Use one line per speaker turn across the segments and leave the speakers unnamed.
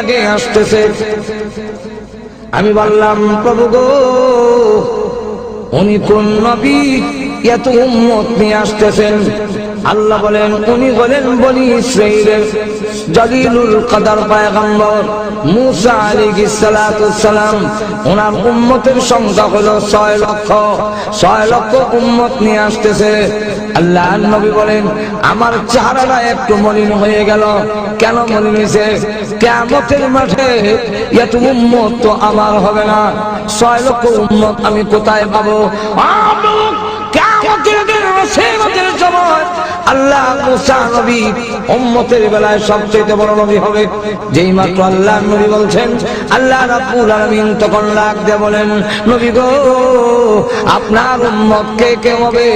আগে আসতেছে। আমি বললাম, প্রভু গো, উনি কোন নবী? এত উম্মত নিয়ে আসতেছেন। আল্লাহ বলেন, উনি বলেন বনি ইসরাইলের জলিলুল কদর পয়গম্বর মুসা আলাইহিস সালাতু ওনার উম্মতের সংখ্যা হলো 6 লক্ষ। 6 লক্ষ উম্মত নিয়ে আসতেছে। আল্লাহ নবী বলেন, আমার চেহারাটা একটু মলিন হয়ে গেল। কেন মলিন হয়েছে? কেমতের মাঠে এত উম্মত তো আমার হবে না। ছয় লক্ষ উম্মত আমি কোথায় পাবো? আল্লাহ নবী উম্মতের বেলায় সবচেয়ে বড় নবী হবে। যেই মাত্র আল্লাহ নবী বলছেন আল্লাহ রাব্বুল আলামিন তখন লাগ দিয়ে বলেন, নবী গো, আপনার উম্মত কে কে হবে?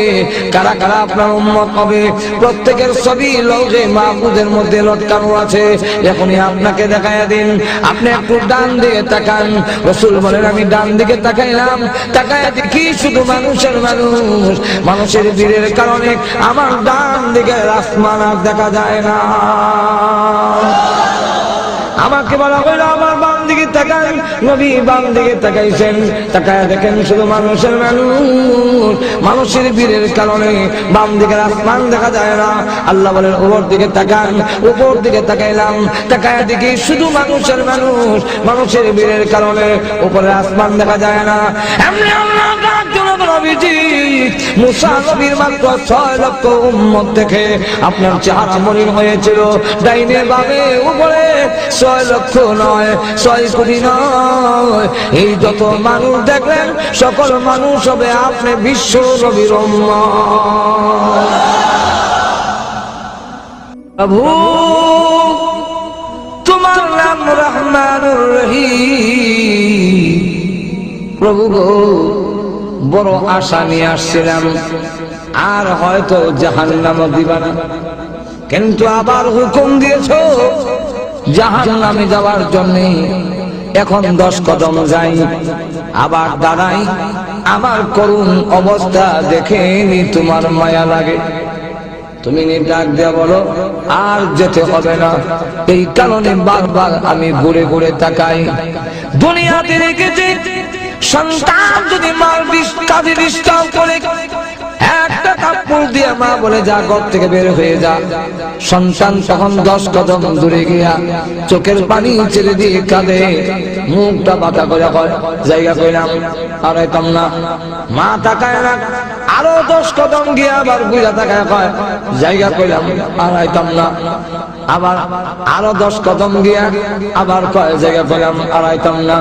কারা কারা আপনার উম্মত হবে? প্রত্যেকের ছবি লৌহে মাহফুজের মধ্যে লটকানো আছে। এখনই আপনাকে দেখায় দিন। আপনি একটু ডান দিকে তাকান। রসুল বলেন, আমি ডান দিকে তাকাইলাম। তাকায় দেখি শুধু মানুষের মানুষ। মানুষের ভিড়ের কারণে আমার ডান দিকে আসমান আর দেখা যায় না। আমাকে বলা হইল আমার বাম দিকে তাকান, নবী বাম দিকে তাকাইছেন। তাকায় দেখেন শুধু মানুষের মানুষ। মানুষের বীরের কারণে বাম দিকে আসমান দেখা যায় না। আল্লাহ বলেন, উপর দিকে তাকান, উপর দিকে তাকাইলাম। তাকায় দেখি শুধু মানুষের মানুষ। মানুষের বীরের কারণে উপরে আসমান দেখা যায় না। এমনি আপনার চেহারা মলিন হয়েছিল। ডাইনে বামে উপরে ছয় লক্ষ নয়, ছয় কোটি নয়। এই যত মানুষ দেখলেন, সকল মানুষ হবে আপনি বিশ্ব উম্মত। প্রভু তোমার নাম রহমানুর রহিম। প্রভু বড় আশা নিয়ে আসছিলাম। আর হয়তো জাহান নাম দিবা না কিন্তু আবার হুকুম দিয়েছ জাহান নামে যাওয়ার জন্য। এখন দশ কদম যাই। আবার দাঁড়াই, আমার করুণ অবস্থা দেখে নি তোমার মায়া লাগে। তুমি ডাক দেয়া বলো, আর যেতে হবে না। এই কারণে বারবার আমি ঘুরে ঘুরে তাকাই। দুনিয়াতে রেখেছি, সন্তান যদি মার কাজে ডিস্টার্ব করে একটা কাপড় দিয়ে মা বলে, যা, ঘর থেকে বের হয়ে যা। সন্তান তখন দশ কদম দূরে গিয়া চোখের পানি ছেড়ে দিয়ে কাঁদে। মুখটা বাতা করে জায়গা কইলাম, আর হইতাম না। মা তাকায় না, আরও দশ কদম গিয়া আবার বুঝা তাকায় কয়, জায়গা কইলাম, আর আইতাম না। আবার আরও দশ কদম গিয়া আবার কয়, জায়গা কইলাম, আর আইতাম না।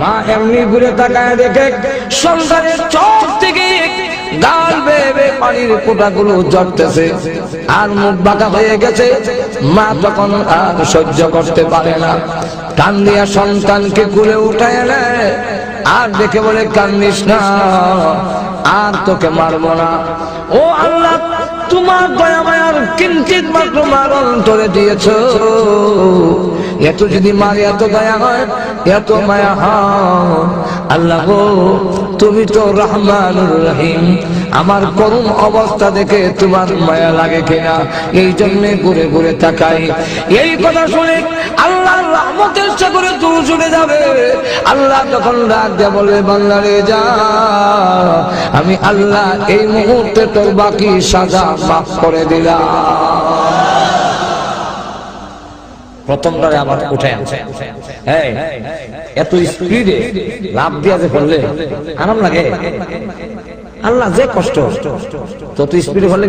মা এমনি ঘুরে তাকায় দেখে, সন্তানের চোখ থেকে গাল বেবে পানির ফোঁটাগুলো জড়তেছে আর মুখ বাঁকা হয়ে গেছে। মা তখন আর সহ্য করতে পারে না। কান দিয়া সন্তানকে কুলে উঠায় নেয় আর দেখে বলে, কান্দিস না, আর তোকে মারবো না। ও আল্লাহ, তোমার দয়া মায়ার কিঞ্চিত মাত্র মার অন্তরে দিয়েছ। এত যদি মার, এত দয়া হয়, এত মায়া হয়, আল্লাহ তুমি তো রহমানুর রহিম। আমার করুণ অবস্থা দেখে তোমার মায়া লাগে কিনা? এই জন্যে ঘুরে ঘুরে তাকাই। এই কথা শুনে আল্লাহ আল্লাহ যা, আমি আল্লাহ এই মুহূর্তে তোর বাকি সাজা মাফ করে দিলাম। প্রথমটারে আবার উঠে হ্যাঁ এত স্পিডে লাভ দিয়া যে করলে আরাম লাগে। আল্লাহ যে কষ্ট, তত স্পিডে করলে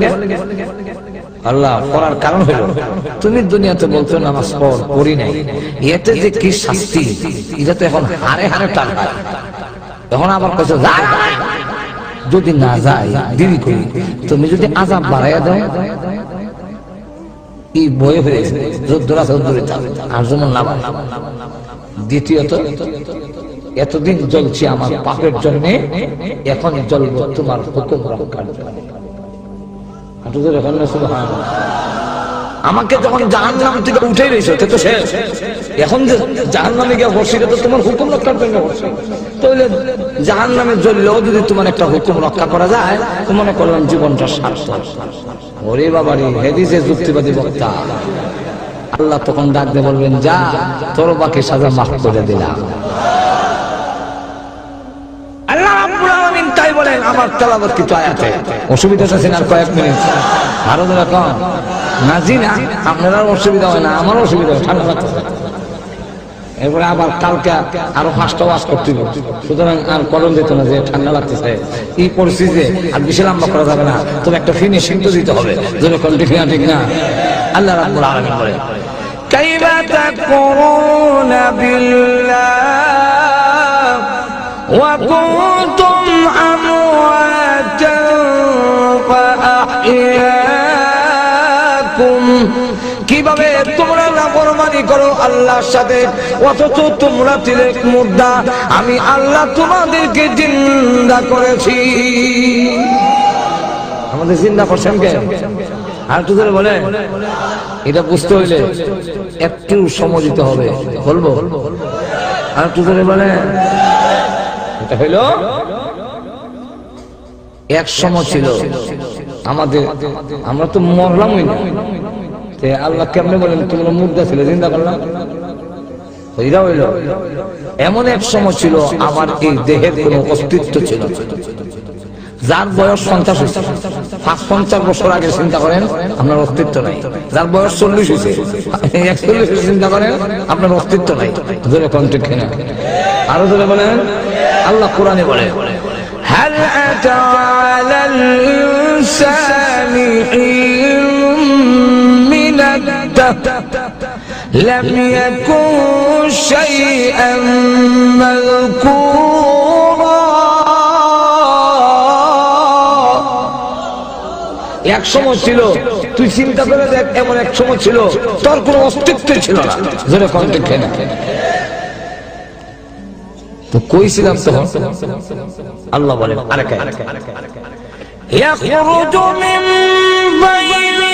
আল্লাহ করার কারণ হইল, তুমি দুনিয়াতে বলছো নামাজ পড় করি নাই। এতে যে কি শাস্তি এটা তো এখন হারে হারে টান। তখন আবার কইছো যা যদি না যায়, দেরি করি। তুমি যদি আজাব বাড়াইয়া দাও বয়ে হয়ে আছে আর যেমন দ্বিতীয়ত, এতদিন জ্বলছি আমার পাপের এখন জ্বলব তোমার হুকুম রক্ষার। আমাকে যখন জাহান নাম থেকে উঠে রয়েছে তো শেষ। এখন যে জাহান নামে গিয়ে বসি তো তোমার হুকুম রক্ষার জন্য বসে। তাহলে জাহান নামে জ্বললেও যদি তোমার একটা হুকুম রক্ষা করা যায়, তো মনে করলাম জীবনটা সার্থক। ওরে বাবা রে হেদিসে যুক্তিবাদী বক্তা। আল্লাহ তখন ডাক দিয়ে বলবেন যা তোর বাকি সাজা মাফ করে দিলাম। আল্লাহ তাই বলেন আমার তেলাওয়াত কিছু আয়াতে অসুবিধা আছে না আর কয়েক মিনিট। আরও ধরে কম না জি না আপনার অসুবিধা হয় না আমার অসুবিধা হয় ঠান্ডা লাগতেছে। এরপরে আবার কালকে আরো পাঁচটা ওয়াজ করতে হবে। সুতরাং আর কলম দিত না যে ঠান্ডা লাগতেছে এই পরিস্থিতিতে আর বেশি লম্বা করা যাবে না তবে একটা ফিনিশিং তো দিতে হবে যদি কন্টিনিউ ঠিক না আল্লাহ রাব্বুল আলামিন বলে كيف تكفرون بالله وكنتم আল্লাহর সাথে, অথচ তোমরা তিলেক মুদ্রা আমি আল্লাহ তোমাদেরকে জিন্দা করেছি। আমাদের জিন্দা করছেন কে? আর একটু ধরে বলে এটা বুঝতে হইলে একটু সময় দিতে হবে। বলব? আর একটু ধরে বলে এটা হইল এক সময় ছিল। আমাদের আমরা তো মরলামই না। আল্লাহ কেমনে বলেন তোমরা মুদ্রা ছিল চিন্তা করলাম হইরা হইল এমন এক সময় ছিল আমার এই দেহের কোনো অস্তিত্ব ছিল না। যার বয়স পঞ্চাশ হয়েছে পাঁচ পঞ্চাশ বছর আগে চিন্তা করেন আপনার অস্তিত্ব নাই যার বয়স চল্লিশ হয়েছে একচল্লিশ চিন্তা করেন আপনার অস্তিত্ব নাই ধরে কন্টেক্ট কিনা আরো ধরে বলেন আল্লাহ কোরআনে বলে هل أتى على الإنسان حين من الدهر لم يكن شيئا مذكورا এক সময় ছিল তুই চিন্তা করে দেখ এমন এক সময় ছিল তোর কোনো অস্তিত্ব ছিল না জোরে কন্টেক্ট না তো কইছিলাম তখন আল্লাহ বলেন আরেক يخرج من بين الصلب والترائب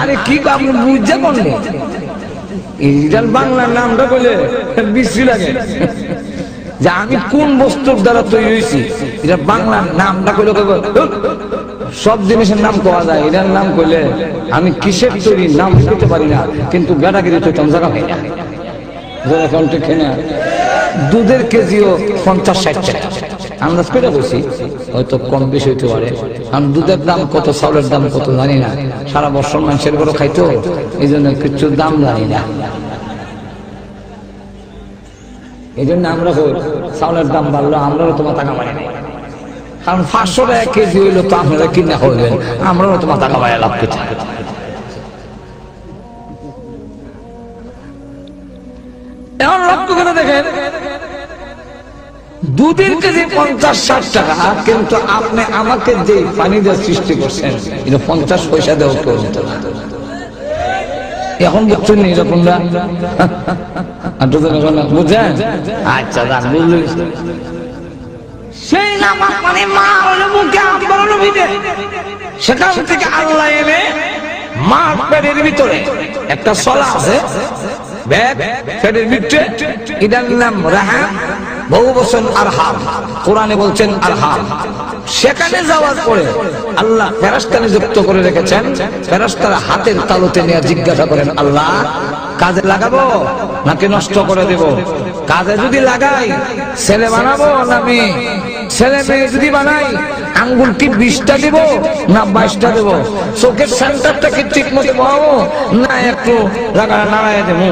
আরে কি বাংলার নামটা যে আমি কোন বস্তুর দ্বারা তৈরি হয়েছি? এটা বাংলার নামটা কইলে সব জিনিসের নাম পাওয়া যায়। এটার নাম কইলে আমি কিসের তৈরি নাম দিতে পারি না, কিন্তু বেটাগিরি তো জায়গা না যারা কন্টে খেয়ে দুধের কেজিও পঞ্চাশ ষাট টাকা। আন্দাজ করে বসি, হয়তো কম বেশি হইতে পারে। কারণ দুধের দাম কত, চাউলের দাম কত জানি না। সারা বছর মানুষের ঘরে খাইতো এই জন্য কিছু দাম জানি না। এই জন্য আমরা চাউলের দাম বাড়লো আমরাও তোমার টাকা মারি কারণ পাঁচশো টাকা কেজি হইল তো আপনারা কিনা হইবেন আমরাও তোমার টাকা মারি লাভ কিছু এখন লক্ষ্য করে দেখেন দুদিন কেজি পঞ্চাশ ষাট টাকা, কিন্তু আপনি আমাকে যে পানি দেওয়ার সৃষ্টি করছেন এটা পঞ্চাশ পয়সা দেওয়া কেউ এখন বুঝছেন এরকম বুঝছেন? আচ্ছা সেই মা থেকে মা একটা সলা আছে, ব্যাগ নাম রাহাম। বহু আর হাফ কোরআনে বলছেন আর হাম সেখানে যাওয়ার পরে আল্লাহ ফেরাস্তা যুক্ত করে রেখেছেন। ফেরাস্তারা হাতের তালুতে নিয়ে জিজ্ঞাসা করেন, আল্লাহ, কাজে লাগাবো নাকি নষ্ট করে দেব? কাজে যদি লাগাই, ছেলে বানাবো না ছেলে মেয়ে যদি বানাই, আঙ্গুল কি বিশটা দিব না বাইশটা দেব? চোখের সেন্টারটা কি ঠিক মতো বহাবো না, একটু নাড়াই দেবো।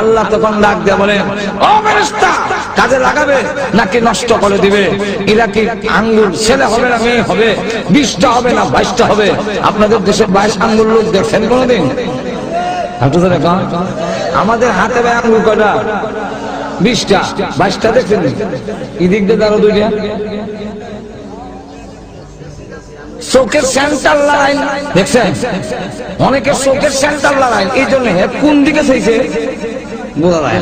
আল্লাহ তখন ডাক দিয়ে বলেন ও কাজে লাগাবে নাকি নষ্ট করে দিবে? এরা কি আঙ্গুল ছেলে হবে না মেয়ে হবে? বিশটা হবে না বাইশটা হবে? আপনাদের দেশে বাইশ আঙ্গুল লোক দেখছেন কোনোদিন? আমাদের হাতে ভাই আঙ্গুল কয়টা? বিশটা, বাইশটা দেখছেন? এদিক দিয়ে দাঁড়ো দুইটা। চোখের সেন্টার লাগাই দেখছেন? অনেকে চোখের সেন্টার লাগাই এই জন্য কোন দিকে চাইছে? বোঝা যায়।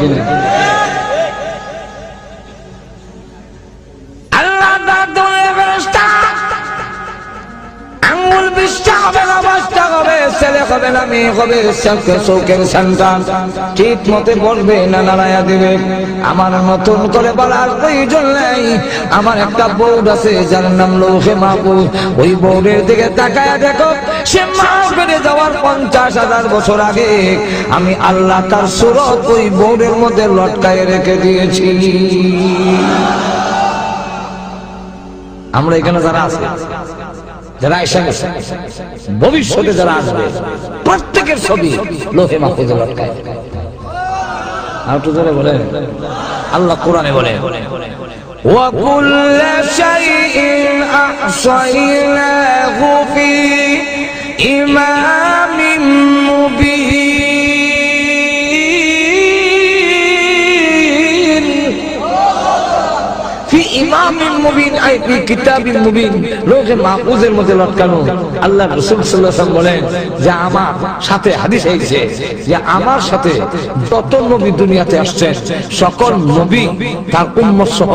কিনা আল্লাহ হবে মেয়ে হবে চোখের সন্তান। ঠিক মতে বলবে, না নারায়া দেবে। আমার নতুন করে বলার প্রয়োজন নেই। আমার একটা বউড আছে, যার নাম লৌহে মাহবুব ওই বউডের দিকে তাকায় দেখো, সে মা বেড়ে যাওয়ার পঞ্চাশ হাজার বছর আগে আমি আল্লাহ তার সুরত ওই বউডের মধ্যে লটকায় রেখে দিয়েছি। আমরা এখানে যারা আছি যারা এসে গেছে ভবিষ্যতে যারা আসবে প্রত্যেকের ছবি লোহে মাহফুজে লটকায় আর একটু জোরে বলে আল্লাহ কোরআনে বলে وكل شيء أحصيناه في إمام مبين আল্লাহ বলেন যে আমার সাথে হাদিস যে আমার সাথে যত নবী দুনিয়াতে সকল নবী তার উম্মত সহ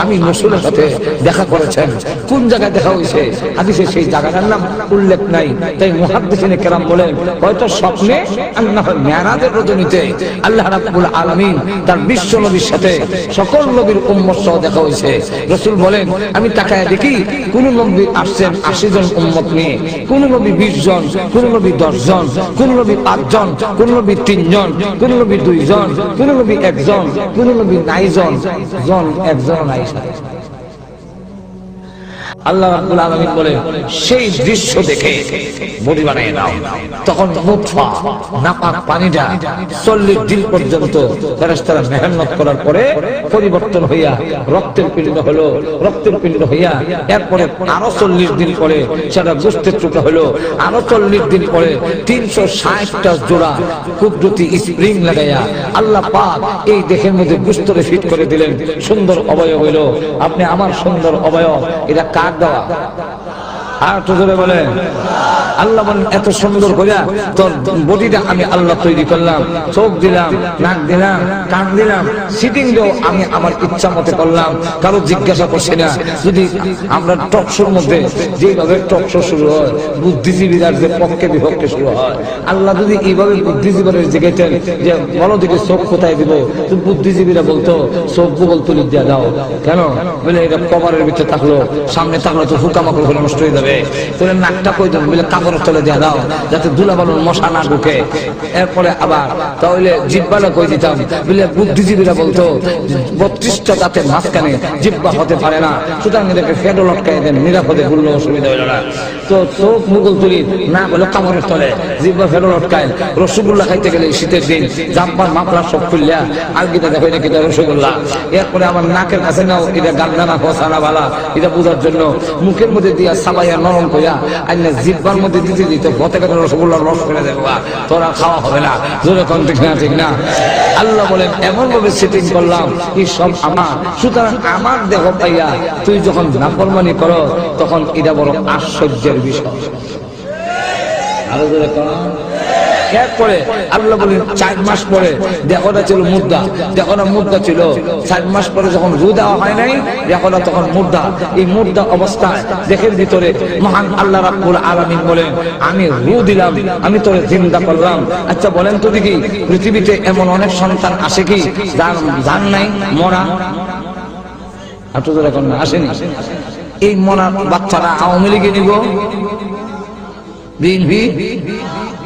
আমি রাসূলের সাথে দেখা করেছেন। কোন জায়গায় দেখা হয়েছে? হাদিসে সেই জায়গাটার নাম উল্লেখ নাই। তাই মুহাদ্দিসিনে কেরাম বলেন, হয়তো স্বপ্নে না হয় রজনীতে আল্লাহ রাব্বুল আলামিন তার বিশ্ব নবীর সাথে সকল নবীর উম্মত সহ দেখা হয়েছে। রসুল বলেন, আমি তাকায় দেখি কোন নবী আসছেন আশি জন উম্মত নিয়ে, কোন নবী বিশ জন, কোন নবী দশ জন, কোন নবী পাঁচ জন, কোন নবী তিনজন কোন নবী দুইজন কোন নবী একজন, কোন নবী নাই জন জন একজন নাই আল্লাহ রাব্বুল আলামিন বলে, সেই দৃশ্য দেখে বডি বানিয়ে নাও। তখন মুতফা নাপাক পানিটা চল্লিশ দিন পর্যন্ত ফেরেশতারা মেহনত করার পরে পরিবর্তন হইয়া রক্তের পিণ্ড হলো, রক্তের পিণ্ড হইয়া এরপরে আরও চল্লিশ দিন পরে সেটা গোস্তের টুকরা হলো, আরও চল্লিশ দিন পরে তিনশো ষাটটা জোড়া কুদরতি স্প্রিং লাগাইয়া আল্লাহ পাক এই দেহের মধ্যে গুস্তরে ফিট করে দিলেন। সুন্দর অবয়ব হইল। আপনি আমার সুন্দর অবয়ব, এটা কার দেওয়া আর একটু জোরে বলেন। আল্লাহ বলেন, এত সুন্দর করিয়া তোর বডিটা আমি আল্লাহ তৈরি করলাম, চোখ দিলাম, নাক দিলাম, কান দিলাম, সিটিং দেও আমি আমার ইচ্ছা মতে করলাম, কারও জিজ্ঞাসা করছি না। যদি আমরা টকশোর মধ্যে যেভাবে টকশো শুরু হয় বুদ্ধিজীবীরার যে পক্ষে বিপক্ষে শুরু হয়, আল্লাহ যদি এইভাবে বুদ্ধিজীবীরা জিজ্ঞাসেন যে, বলো দেখি চোখ কোথায় দিব? বুদ্ধিজীবীরা বলতো, চোখ গুগল তুলি দিয়ে দাও। কেন? বলে, এটা কভারের ভিতরে থাকল, সামনে থাকল তো হুকামাকড় হলে নষ্ট হয়ে যাবে। নাকটা কই দেবো? বলে কাপড়ের তলে দিয়ে দাও, যাতে দুলা বালুর মশা না ঢুকে। এরপরে আবার তাহলে জিব্বাটা কই দিতাম? বলে বুদ্ধিজীবীরা বলতো, বত্রিশটা দাঁতের মাঝখানে জিব্বা হতে পারে না, সুতরাং এটাকে ফেডো লটকাই দেন, নিরাপদে ঘুরলে অসুবিধা হইল না। তো চোখ মুগল তুলি, না বলে কামড়ের তলে জিব্বা ফেডো লটকায় রসগোল্লা খাইতে গেলে শীতের দিন জাম্পার মাপলা সব খুললা আর গিটা দেখো, এটা কিটা রসগোল্লা এরপরে আমার নাকের কাছে নাও, এটা গান্না না ফসানা বালা, এটা বোঝার জন্য মুখের মধ্যে দিয়া সাবাইয়া নরম কইয়া, আইনা জিব্বার মধ্যে দিতে পথে রসগোল্লার রস ফেলে তোরা খাওয়া হবে না জোরে কোন ঠিক না ঠিক না। আল্লাহ বলেন এমন ভাবে সেটিং করলাম এই সব আমার। সুতরাং আমার দেহ পাইয়া তুই যখন নাফরমানি করো, তখন এটা বড় আশ্চর্যের বিষয়। আরও আল্লাহ বলেন, চার মাস পরে ছিল মুদ্রা। মুদ্রা ছিল, চার মাস পরে যখন হয় নাই তখন মুদ্রা। এই মুদ্রা ভিতরে মহান আল্লাহ রাব্বুল আলামিন বলেন, আমি রু দিলাম, আমি তোরে জিন্দা করলাম। আচ্ছা বলেন তো দেখি, পৃথিবীতে এমন অনেক সন্তান আসে কি? যার জান নাই, মরা? আপনাদের এখন আসেনি? এই মরা বাচ্চারা আওয়ামী লীগে নিব।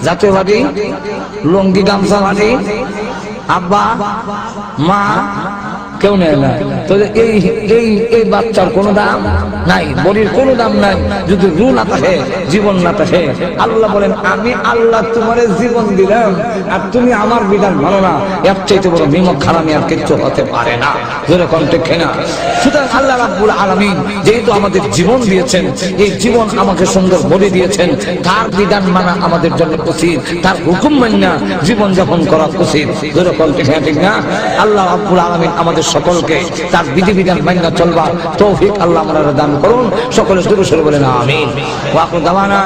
জাতীয়বাদী লুঙ্গি গামছা মাটি আব্বা মা কেউ নেয় না। তো এই এই এই বাচ্চার কোনো দাম নাই, বডির কোনো দাম নাই। যদি রু না থাকে, জীবন না থাকে, আল্লাহ বলেন, আমি আল্লাহ তোমার জীবন দিলাম, আর তুমি আমার বিধান মানো না। এর চাইতে বড় বিমক খারামি আর কিচ্ছু হতে পারে না। সুতরাং আল্লাহ রাব্বুল আলামিন যেহেতু আমাদের জীবন দিয়েছেন, এই জীবন আমাকে সুন্দর বলে দিয়েছেন। তার বিধান মানা আমাদের জন্য উচিত, তার হুকুম মান্না জীবন যাপন করা উচিত। ঠিক না। আল্লাহ রাব্বুল আলামিন আমাদের সকলকে তার বিধিবিধান মান্য চলবা তৌফিক আল্লাহ আমরা দান করুন। সকলে শুরু শুরু বলেন, আমিন। দাওয়ানা।